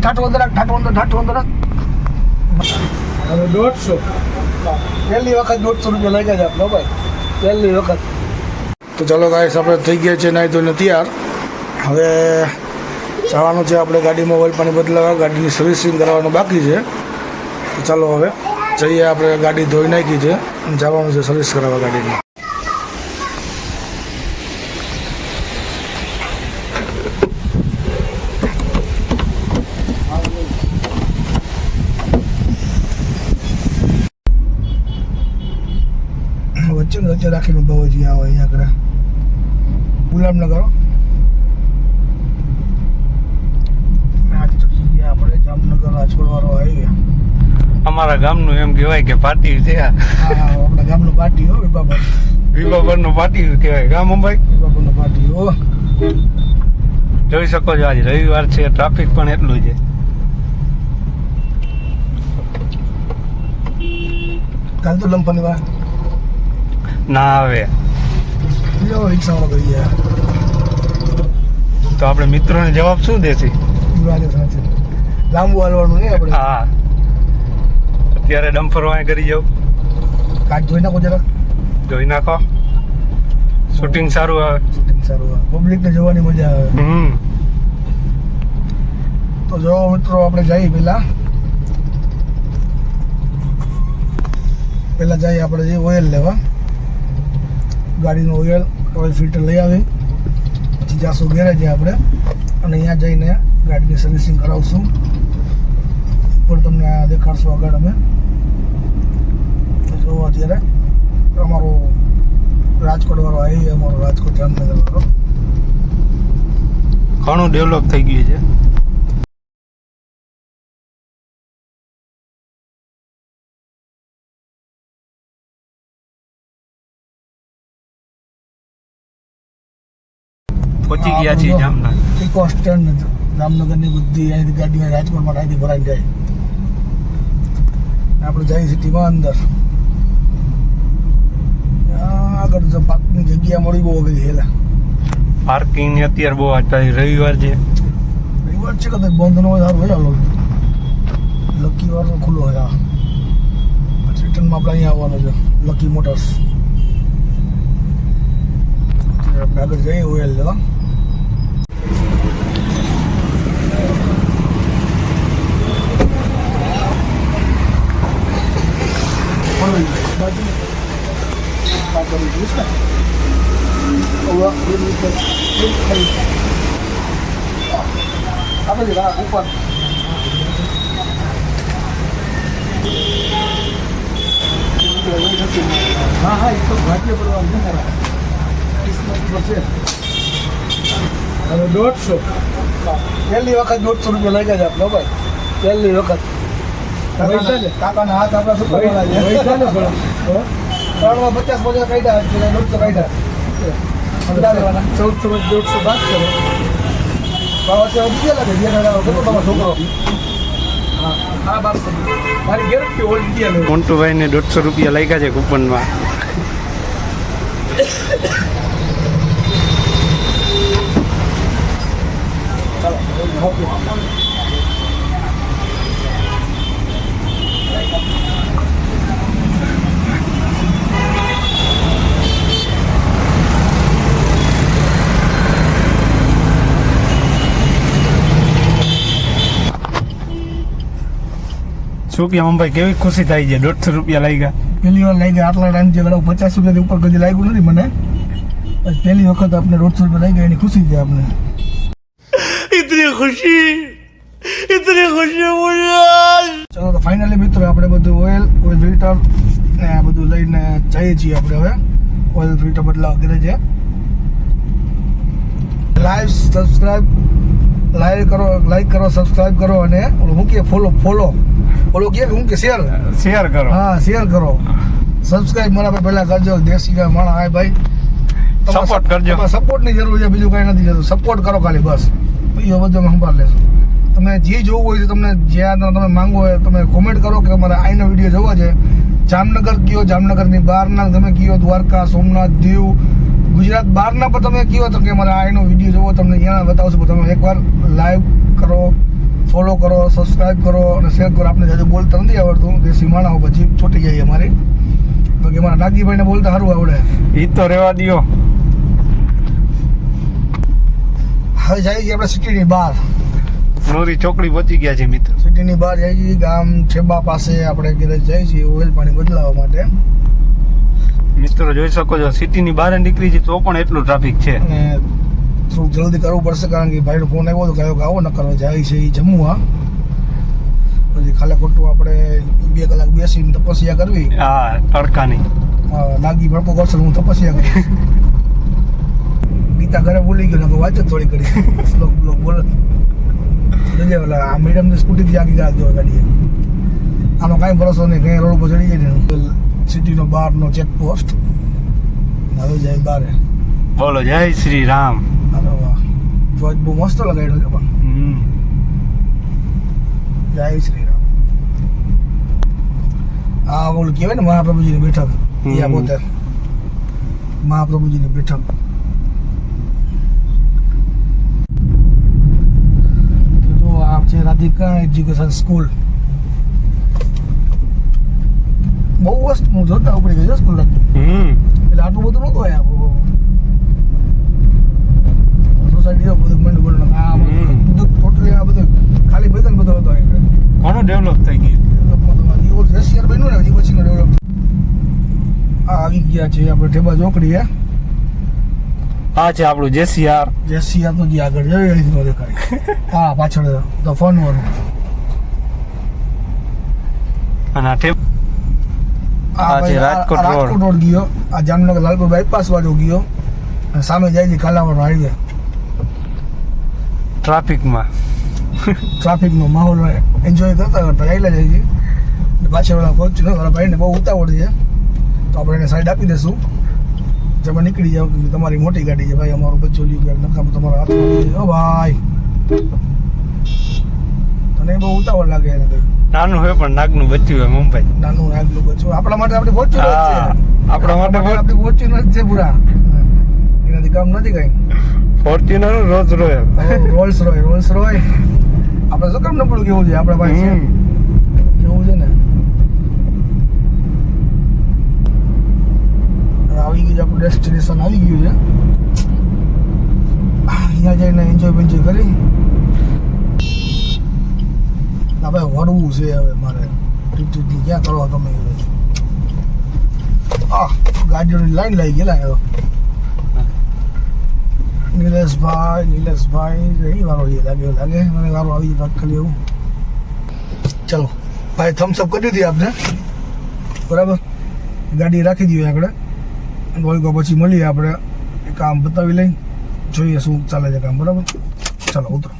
ઠાઠો રાખ, ઠાઠો. હવે દોઢસો. પહેલી વખત દોઢસો રૂપિયા લાગ્યા છે આપણો ભાઈ. પહેલી વખત. તો ચાલો ગાઈસ આપણે થઈ ગયા છે નાઈ ધોઈને તૈયાર. હવે જવાનું છે આપણે ગાડીમાં ઓઇલ પાણી બદલાવા ગાડીની સર્વિસિંગ કરાવવાનું બાકી છે. તો ચાલો હવે જઈએ આપણે ગાડી ધોઈ નાખી છે અને જવાનું છે સર્વિસ કરાવવા ગાડીની વચ્ચે ને વચ્ચે રાખીને બહુ જ આવે અહીંયા આગળ. ગુલામનગર ગયા આપણે જામનગર રાજકોટવાળો હાઈવે. અમારા ગામનું એમ કહેવાય કે પાટી છે આપણા ગામનું પાર્ટી હો વિભાબર વિભાવરનું પાટી કહેવાય. ગામ અંબાઈ વિભાબરનું પાટી હો. જોઈ શકો છો આજે રવિવાર છે ટ્રાફિક પણ એટલું છે. કાલ તો લંપની વાત. ના આવે. તો આપણે મિત્રોને જવાબ શું દેશી? દિવાળી લાંબુ હાલવાનું નહીં આપણે. હા. અત્યારે ડમ્ફર વાય કરી જાવ કાટ ધોઈ નાખો જરા ધોઈ નાખો. શૂટિંગ સારું આવે. શૂટિંગ સારું આવે. પબ્લિકને જોવાની મજા આવે. હમ. તો જો મિત્રો આપણે જઈએ પેલા પેલા જઈએ આપણે જે ઓઇલ લેવા. ગાડીનું ઓઇલ ઓઇલ ફિલ્ટર લઈ આવી. પછી જાશું ગેરેજે આપણે. અને અહીંયા જઈને ગાડીની સર્વિસિંગ કરાવશું. ઉપર તમને આ દેખાડશું આગળ અમે. જો અત્યારે. અમારો રાજકોટ વાળો આવી અમારો રાજકોટ જામનગર વાળો. ઘણું ડેવલપ થઈ ગયું છે. પહોંચી ગયા છીએ જામનગર. સ્ટેન્ડ જામનગરની બધી અહીંથી ગાડીઓ રાજકોટમાં અહીંથી ભરાઈ જાય. આપણે જઈએ સિટીમાં અંદર. આગળ જો પાર્કની જગ્યા મળી બહુ બધી હેલા. પાર્કિંગની અત્યારે બહુ અત્યારે રવિવાર છે. રવિવાર છે કદાચ બંધ ન હોય સારું હોય લોકો લકી વાર ખુલ્લો હોય આ. રિટર્નમાં આપણે અહીંયા આવવાનું છે લકી મોટર્સ આપણે આગળ જઈએ ઓઇલ લેવા. આપણે ઉપર હા હા, એ તો ભાગ્ય પડવાનું નહીં ખરા હવે દોઢસો. પહેલી વખત દોઢસો રૂપિયા લાગ્યા છે આપણે ભાઈ. પહેલી વખત? કાકાના હાથ આપણા શું. ત્રણમાં પચાસ પચાસ કાઢ્યા છે દોઢસો કાઢ્યા. ચૌદસો માં દોઢસો બાદ કરો. ભાવ બીજા લાગે બે તમારો છોકરો ઓલ્ડ ગયા મોન્ટુભાઈ ને દોઢસો રૂપિયા લાગ્યા છે કૂપનમાં. શું કે ભાઈ કેવી ખુશી થાય છે? દોઢસો રૂપિયા લાગ્યા. પહેલી વાર લાગ્યા. આટલા ટાઈમ જે લગભગ પચાસ રૂપિયાથી ઉપર કદી લાગ્યું નથી મને. બસ પહેલી વખત આપણે દોઢસો રૂપિયા લાગ્યા એની ખુશી છે આપણે ઇતની ખુશી. ઇતની ખુશી ચલો તો ફાઇનલી મિત્રો આપણે બધું ઓઇલ ઓઇલ ફિલ્ટર ને આ બધું લઈને જઈએ છીએ આપણે હવે. ઓઇલ ફિલ્ટર બદલાવ કરે છે લાઈવ સબસ્ક્રાઇબ લાઈક કરો લાઈક કરો સબસ્ક્રાઇબ કરો અને ઓલું હું કે ફોલો ફોલો ઓલો કે હું કે શેર શેર કરો. હા શેર કરો. સબસ્ક્રાઇબ મારા ભાઈ પહેલા કરજો. દેશી ગાય માણા હાય ભાઈ. સપોર્ટ કરજો. સપોર્ટની જરૂર છે બીજું કઈ નથી જરૂર. સપોર્ટ કરો ખાલી બસ. બીજો બધું સંભાળ લેશું. તમે જે જોવું હોય છે તમને જ્યાં તમે માંગો હોય તમે કોમેન્ટ કરો કે તમારે આઈનો વીડિયો જોવો છે. જામનગર કયો? જામનગરની બહારના તમે કયો? દ્વારકા સોમનાથ દીવ ગુજરાત બહારના પણ તમે કહો તો કે મારે આઈનો વીડિયો જોવો તમને અહીંયા બતાવશું. પણ તમે એકવાર લાઈવ કરો ફોલો કરો સબસ્ક્રાઇબ કરો અને શેર કરો. આપણે જાજુ બોલતા નથી આવડતું. દેશી માણસો પછી છૂટી જાય અમારી. બાકી અમારા નાગજીભાઈને બોલતા સારું આવડે. એ તો રહેવા દો હવે જાય છે આપણે સિટીની બહાર. નોરી ચોકડી પહોંચી ગયા છે મિત્ર. સિટીની બહાર જાય છે ગામ છેબા પાસે આપણે કદાચ જઈએ છીએ ઓઇલ પાણી બદલાવવા માટે. મિત્રો જોઈ શકો છો સિટીની બહાર નીકળી છે તો પણ એટલું ટ્રાફિક છે. થોડુંક જલ્દી કરવું પડશે કારણ કે ભાઈનો ફોન આવ્યો તો કયો આવો ન કરવા જાય છે એ જમવા. પછી ખાલે ખોટું આપણે બે કલાક બેસીને તપસ્યા કરવી. હા તડકાની. લાગી ભડકો કરશે હું તપસ્યા કરીશ. ગીતા ઘરે બોલી ગયો વાંચે થોડી કરી. શ્લોક બ્લોક બોલે. જજે એટલે આ મેડમને સ્કૂટીથી આગી ગાળ દેવા ગાડીએ આનો કાંઈ ભરોસો નહીં કંઈ રોડ ઉપર ચડી જાય ને સિટીનો બહારનો ચેકપોસ્ટ. હવે જાય બારે. બોલો જય શ્રી રામ. અરે વાહ. ધ્વજ બહુ મસ્ત લગાડ્યો છે પણ. હમ. જય શ્રી રામ. આ ઓલું કહેવાય ને મહાપ્રભુજીની બેઠક પોતે. મહાપ્રભુજીની બેઠક તો જો આ છે રાધિકા એજ્યુકેશન સ્કૂલ. બહુ વસ્તુ હું જોતા ઉપડી ગયો સ્કૂલ હમ. એટલે આટલું બધું નહોતું હોય સોસાયટી બધું મંડ બોલ આ બધું ટોટલી આ બધું ખાલી મેદાન બધો હતો ઘણું ડેવલપ થઈ ગયું? એશિયર બન્યું ને હજી પછીનો ડેવલપ આ આવી ગયા છે આપણે ઠેબા ચોકડી હે આ છે આપણું જેસીઆર. જેસીઆર તો જે આગળ જાય એ નો દેખાય. હા પાછળ તો ફોન વાળું. અને આ ટેપ આ છે રાજકોટ રોડ રાજકોટ રોડ. ગયો આ જામનગર લાલપુર બાયપાસ વાળો ગયો અને સામે જાય છે કાલાવાડ હાઈવે ટ્રાફિકમાં. ટ્રાફિકનો માહોલ એન્જોય કરતા કરતા આવેલા જાય છે. પાછળ ઓલા પહોંચ્યું ને ઓલા ભાઈને બહુ ઉતાવળ છે. તો આપણે એને સાઈડ આપી દઈશું. જેમાં નીકળી જાવ કે તમારી મોટી ગાડી છે ભાઈ અમારું બચ્ચો લ્યું કે નકામ તમારા હાથમાં ઓ ભાઈ. તને બહુ ઉતાવળ લાગે એને. નાનું હોય પણ નાગનું બચ્ચું હોય મુંબઈ. નાનું નાગનું બચ્ચું આપણા માટે આપણે પહોંચ્યું છે. આપણા માટે આપણે જ છે પૂરા. એનાથી કામ નથી કઈ. Fortuner Rolls Royal Rolls Royce Rolls Royce આપણે શું કામ નબળું કેવું છે આપણા પાસે છે. કેવું છે ને હવે આવી ગયું છે આપણું ડેસ્ટિનેશન આવી ગયું છે. અહીંયા જઈને એન્જોય બેન્જોય કરી. ના ભાઈ, વળવું છે હવે મારે. રિટ્રીટની ક્યાં કરવા તમે? આ, ગાડીઓની લાઈન લાગી ગયેલા હવે નિલેશભાઈ નિલેશભાઈ રહી વારો એ લાગે લાગે. મને વારો આવી વાત કરી એવું ચલો, ભાઈ થમ્સઅપ કરી દીધી આપને. બરાબર? ગાડી રાખી દીધી આગળ. વળી પછી મળીએ આપણે એ કામ બતાવી લઈ જોઈએ શું ચાલે છે કામ બરાબર? ચાલો ઉતરો.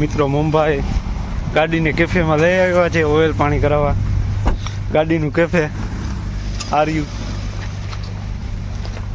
મિત્રો મુંબઈ ગાડીને કેફેમાં લઈ આવ્યા છે ઓઇલ પાણી કરાવવા. ગાડીનું કેફે. આર યુ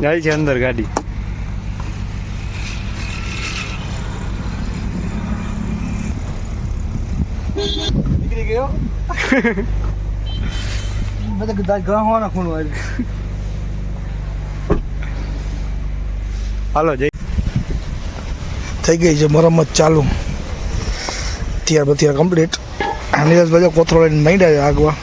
જાય છે અંદર ગાડી. નીકળી ગયો? બધા ગાવાના ખૂણો હાલો, જય. થઈ ગઈ છે મરમ્મત ચાલુ. ત્યાર પછી કમ્પ્લીટ નીરજ બધા કોથળો લઈને માંડ્યા છે આગવા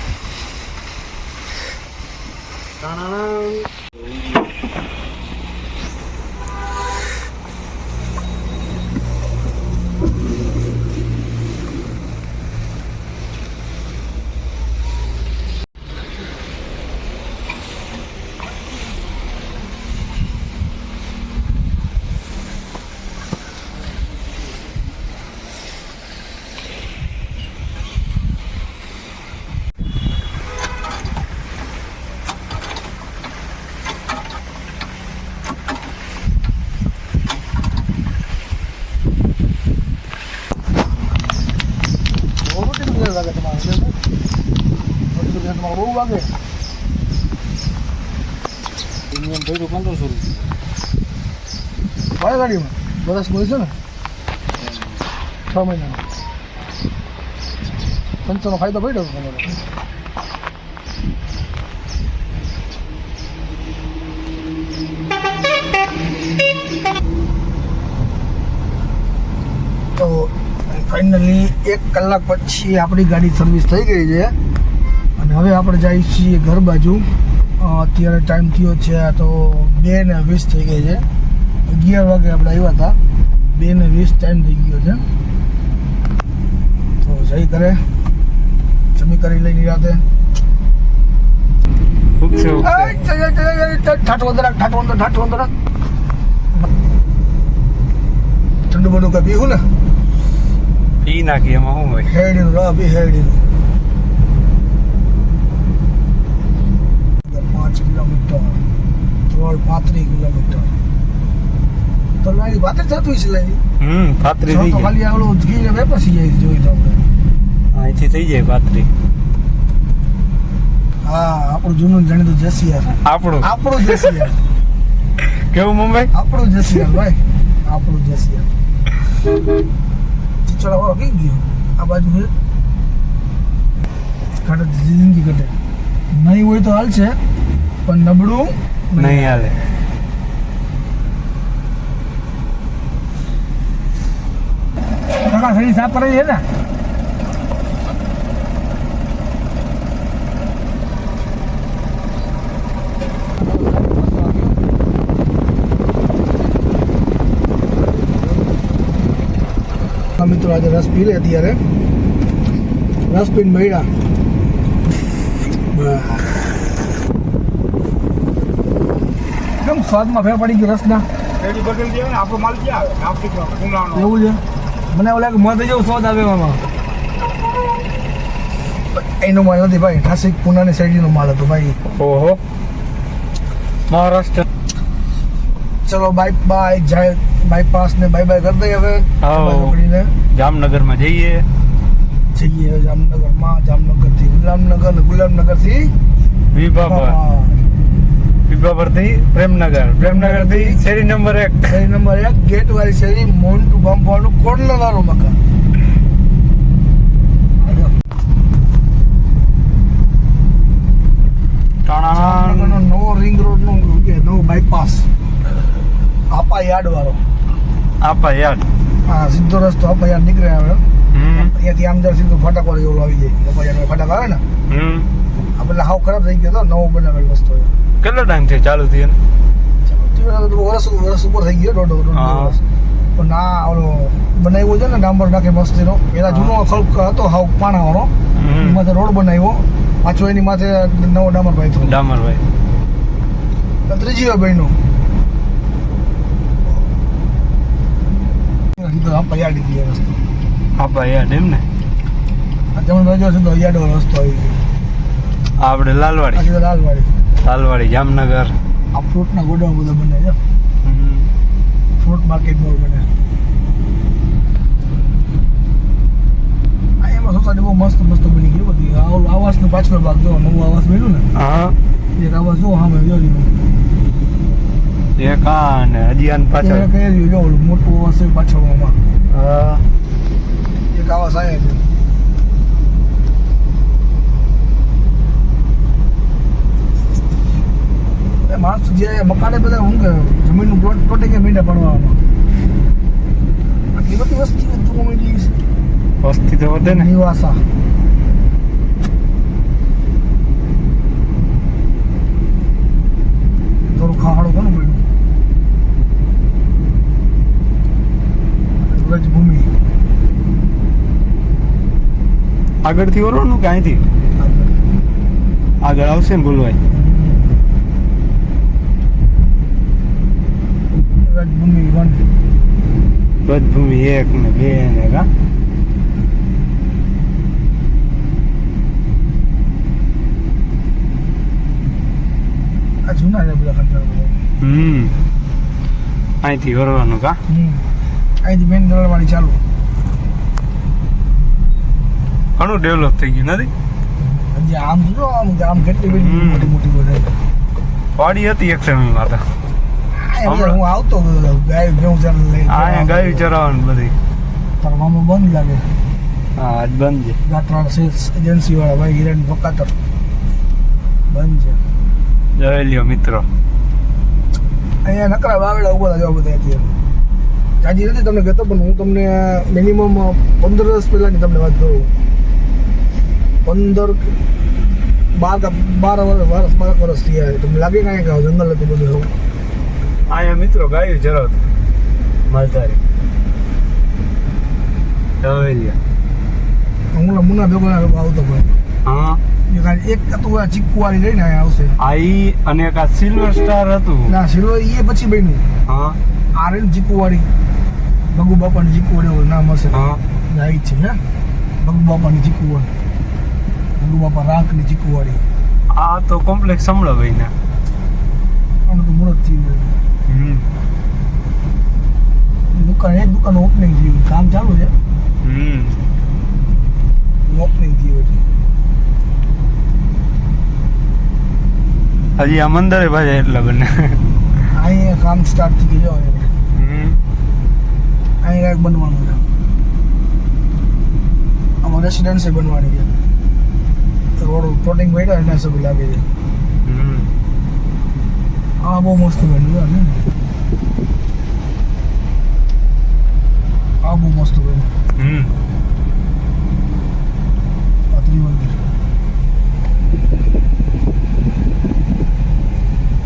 બહુ કેટલું ઘેર લાગે તમારે કેટલું ઘેર તમારે બહુ વાગે પ્રીમિયમ ભર્યું પંદરસો રૂપિયા કયા ગાડીમાં. વરસ બોલ છે ને? છ મહિનાનો. પંચોનો ફાયદો પડ્યો તમારે. તો ફાઇનલી એક કલાક પછી આપણી ગાડી સર્વિસ થઈ ગઈ છે. અને હવે આપણે જઈએ છીએ ઘર બાજુ. અત્યારે ટાઈમ થયો છે તો બે ને વીસ થઈ ગઈ છે. અગિયાર વાગે આપણે આવ્યા હતા. બે ને વીસ ટાઈમ થઈ ગયો છે. તો જઈ કરે. જમી કરી લઈ નિરાતે ઠંડુ બધું કઈ પીવું ને? પી નાખી એમાં શું હોય? હેડીનું રહ બી હેડીનું. પાંચ કિલોમીટર ત્રણ પાંત્રીસ કિલોમીટર. તો લાઈ વાતે થતું છે લાઈ. હમ પાતરી થઈ જાય ખાલી આવડું ઉજગી ને સી જાય જોઈ તો આપણે. અહીંથી થઈ જાય પાતરી હા આપણું જૂનું જાણીતું જેસીઆર. આપણું? આપણું જેસીઆર. કેવું મુંબઈ? આપણું જેસીઆર ભાઈ. આપણું જેસીઆર. ચીચોડા વાળો કઈ ગયો? આ બાજુ કાઢે જિંદગી કટે નહીં હોય તો હાલ છે પણ નબળું નહીં. હાલે. કાકા સડી સાફ કરેલી છે ને? મિત્રો આજે રસ પી લે અત્યારે. રસ પીને મળ્યા કેમ સ્વાદમાં ફેર પડી ગયો રસના? આપણો માલ ક્યાં આવે? એવું છે? મને ઓલા લાગે મધ જેવું સ્વાદ આવે એમાં. એનો માલ નથી ભાઈ નાસિક પુનાની શેરડીનો માલ હતો ભાઈ. ઓહો. મહારાષ્ટ્ર. ચલો બાય બાય જાય બાયપાસ ને બાય બાય કરી દઈએ હવે. પકડીને. જામનગરમાં જઈએ. જઈએ જામનગરમાં જામનગરથી ગુલામનગર ને ગુલામનગરથી. વિભાપર વિભાપરથી પ્રેમનગર. પ્રેમનગરથી શેરી નંબર એક. શેરી નંબર એક ગેટ વાળી શેરી મોન્ટુ કોર્નર વાળું મકાન. નવો રિંગ રોડ નો કે નવો બાયપાસ આપા યાર્ડ વાળો. આપા યાર્ડ. હા સીધો રસ્તો આપા યાર્ડ નીકળે આવે અહીંયાથી આમ દર સીધું ફટાક વાળી ઓલો આવી જાય. આપા યાર્ડ ફટાક આવે ને. હમ. આ હાવ ખરાબ થઈ ગયો હતો નવો બનાવેલ રસ્તો કેટલો ટાઈમ થયો ચાલુ થયો ને? વર્ષ વર્ષ ઉપર થઈ ગયો દોઢ વર્ષ પણ ના ઓલો બનાવ્યો છે ને ડાંબર નાખે મસ્તીનો પેલા જૂનો ખલ્ક હતો હાવ પાણા વાળો એની માથે રોડ બનાવ્યો પાછો એની માથે નવો ડામર ભાઈ થયો ડામરભાઈ ત્રીજી વાર બહેનો સીધો આપા યાર્ડ ગયો રસ્તો આપા યાદ એમ ને જમણ બાજુ યાર્ડ વાળો રસ્તો આવી ગયો આપણે લાલવાડી લાલવાડી લાલવાડી જામનગર. આ ફ્રૂટના ગોડાઉન બધા બને છે. ફ્રૂટ માર્કેટ બહુ બને. અહીંયા એમાં સોસાયટી બહુ મસ્ત મસ્ત બની ગઈ બધી. આવાસનો પાછલો ભાગ જો નવું આવાસ મળ્યું ને. હા. એક આવાસ જો હા મેં જોયું એક આ ને હજી પાછળ. કહી રહ્યું જો મોટું આવાસ છે પાછળમાં. હા. એક આવાસ આવ્યા છે. એ માણસ જે મકાને બધા શું કે જમીનનું પ્લોટ તોટે કે મીંડા પડવામાં. આટલી બધી વસ્તી વધુ છે. વસ્તી તો વધે ને. નિવાસા. થોડું ખાવાડું ઘણું પડ્યું? વ્રજભૂમિ. આગળથી ઓરવાનું કે અહીંથી? આગળ. આવશે ને બોલવાય વ્રજભૂમિ વન. એક ને બે ને કા? આ જૂના છે બધા ખંડર હમ. અહીંથી વરવાનું કા? હમ. અહીંથી મેન દળવાળી ચાલુ. ઘણું ડેવલપ થઈ ગયું નથી? હજી આમ જો આમ આમ કેટલી બધી મોટી મોટી બધા. વાડી હતી એક સમયમાં તો. હું આવતો ગયો ભેઉં ચાલ લઈ અહીંયા ગાયું ચરાવવાનું બધી. તારા મામા બંધ લાગે. હા આજ બંધ છે. ગાત્રાળ સેલ્સ એજન્સી વાળા ભાઈ હિરેન ભકાતર બંધ છે. જોઈ લ્યો મિત્રો. અહીંયા નકરા વાવેડા ઊભા જવા બધા અત્યારે. જાજી નથી તમને કહેતો પણ હું તમને મિનિમમ પંદર વર્ષ પહેલાંની તમને વાત કરું. પંદર બાર બાર વર્ષ બાર વર્ષ થયા તમને લાગે કાંઈ જંગલ હતું બધું એવું અહીંયા મિત્રો ગાયું ચરાવતું માલધારી. હવેલિયા હું મુના ભેગો આવતો ભાઈ હા. એક હતું આ ચીકુવાળી લઈને આવશે. આ ઈ અને એક આ સિલ્વર સ્ટાર હતું. ના સિલ્વર એ પછી બન્યું. હા. આ રે ચીકુ વાળી ભગુ બાપાની નામ હશે. હા. ઈ છે હે? ભગુ બાપાની ચીકુ વાળી ભગુ બાપા રાંકની ચીકુવાળી. આ તો કોમ્પ્લેક્સ સમળો ભાઈ ને તો મુહૂર્ત થઈ ગયું. દુકાન એક દુકાન ઓપનિંગ થયું. કામ ચાલુ છે? હમ. ઓપનિંગ થયું છે હજી આ મંદિરે ભાઈ એટલે બને. અહીંયા કામ સ્ટાર્ટ થઈ ગયું અહીંયા કાંઈક બનવાનું છે. આમાં રેસિડેન્સી બનવાની છે. રોડ પ્લોટિંગ બેઠા એના સબ લાગે છે હમ. આ બહુ મસ્ત બન્યું છે ને આ બહુ મસ્ત બન્યું હમ. આ ત્રિમંદિર.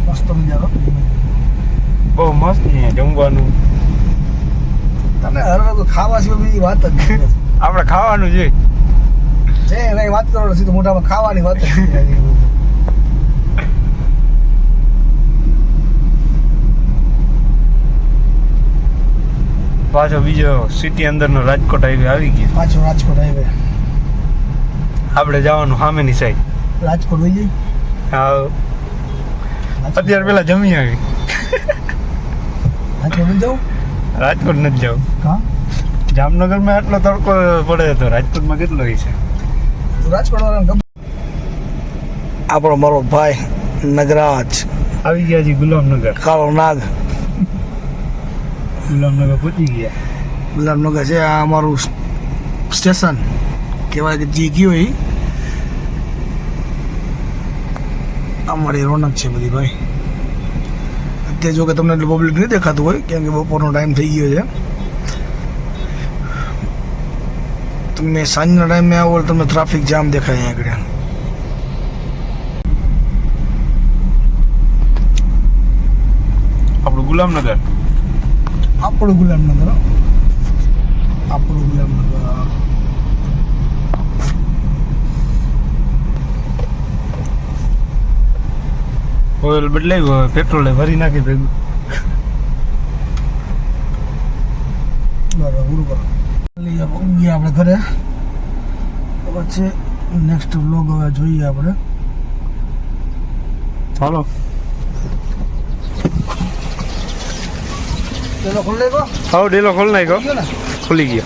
મસ્ત મજા બહુ મસ્ત ને જમવાનું. તને હર વખત ખાવા સિવાય બીજી વાત જ નથી. આપણે ખાવાનું જોઈએ છે નહીં વાત કરો સીધું મોઢામાં ખાવાની વાત જ પાછો બીજો સિટી અંદરનો રાજકોટ હાઈવે આવી ગયો. પાછો રાજકોટ હાઈવે આપણે જવાનું સામેની સાઈડ રાજકોટ વહી જઈ હા. અત્યારે પેલા જમી આવી. રાજકોટ વહી જાઉં રાજકોટ નથી જવું. હા? જામનગરમાં આટલો તડકો પડે તો રાજકોટમાં કેટલો હોય છે? રાજકોટ આપણો મારો ભાઈ નગરાજ. આવી ગયા છે ગુલામનગર. કાળો નાગ. ગુલામનગર પહોંચી ગયા. ગુલામનગર છે આ અમારું સ્ટેશન. કહેવાય કે જે ગયો એ. અમારી રોનક છે બધી ભાઈ. અત્યારે જો કે તમને એટલું પબ્લિક નહીં દેખાતું હોય કેમ કે બપોરનો ટાઈમ થઈ ગયો છે. તમે સાંજના ટાઈમે આવો એટલે તમને ટ્રાફિક જામ દેખાય અહીંયા આગળ. આપણું ગુલામનગર. આપણું ગુલામનગર. આપણું ગુલામનગર ઓઇલ બદલાયું હવે પેટ્રોલ ભરી નાખી ભેગું બરાબર ગયા આપણે ઘરે પછી નેક્સ્ટ વ્લોગ હવે જોઈએ આપણે ચાલો પેલો ખોલી ગયો હાવ ડેલો ખોલી નાખ્યો. ખુલી ગયો.